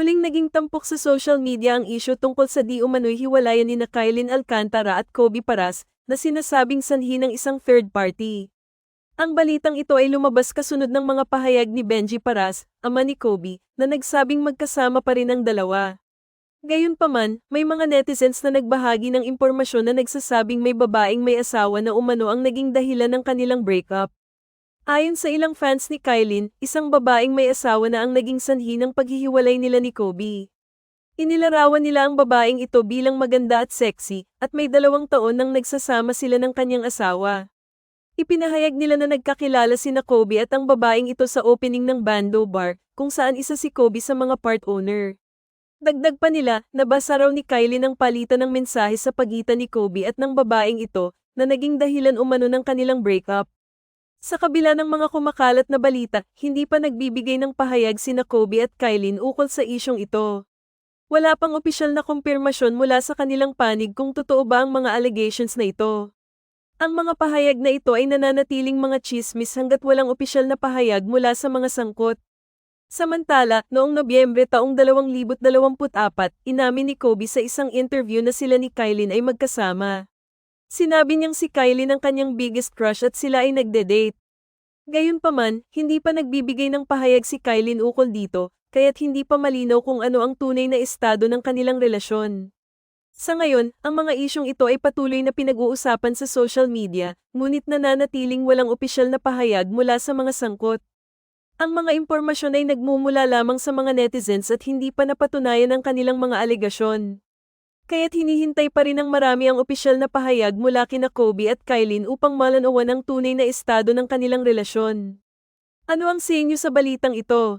Muling naging tampok sa social media ang isyo tungkol sa di umano'y hiwalayan ni na Kylin Alcantara at Kobe Paras na sinasabing sanhi ng isang third party. Ang balitang ito ay lumabas kasunod ng mga pahayag ni Benji Paras, ama ni Kobe, na nagsabing magkasama pa rin ang dalawa. Gayunpaman, may mga netizens na nagbahagi ng impormasyon na nagsasabing may babaeng may asawa na umano ang naging dahilan ng kanilang breakup. Ayon sa ilang fans ni Kylin, isang babaeng may asawa na ang naging sanhi ng paghihiwalay nila ni Kobe. Inilarawan nila ang babaeng ito bilang maganda at sexy, at may dalawang taon nang nagsasama sila ng kanyang asawa. Ipinahayag nila na nagkakilala sina Kobe at ang babaeng ito sa opening ng Bando Bar, kung saan isa si Kobe sa mga part owner. Dagdag pa nila, nabasa raw ni Kylie ng palitan ng mensahe sa pagitan ni Kobe at ng babaeng ito, na naging dahilan umano ng kanilang breakup. Sa kabila ng mga kumakalat na balita, hindi pa nagbibigay ng pahayag sina Kobe at Kylie ukol sa isyong ito. Wala pang opisyal na kumpirmasyon mula sa kanilang panig kung totoo ba ang mga allegations na ito. Ang mga pahayag na ito ay nananatiling mga chismis hanggat walang opisyal na pahayag mula sa mga sangkot. Samantala, noong Nobyembre taong 2024, inamin ni Kobe sa isang interview na sila ni Kylie ay magkasama. Sinabi niyang si Kylie ang kanyang biggest crush at sila ay nagde-date. Gayunpaman, hindi pa nagbibigay ng pahayag si Kylie ukol dito, kaya't hindi pa malinaw kung ano ang tunay na estado ng kanilang relasyon. Sa ngayon, ang mga isyong ito ay patuloy na pinag-uusapan sa social media, ngunit nananatiling walang opisyal na pahayag mula sa mga sangkot. Ang mga impormasyon ay nagmumula lamang sa mga netizens at hindi pa napatunayan ang kanilang mga alegasyon. Kaya't hinihintay pa rin ng marami ang opisyal na pahayag mula kina Kobe at Kylie upang malanawan ang tunay na estado ng kanilang relasyon. Ano ang sa inyo sa balitang ito?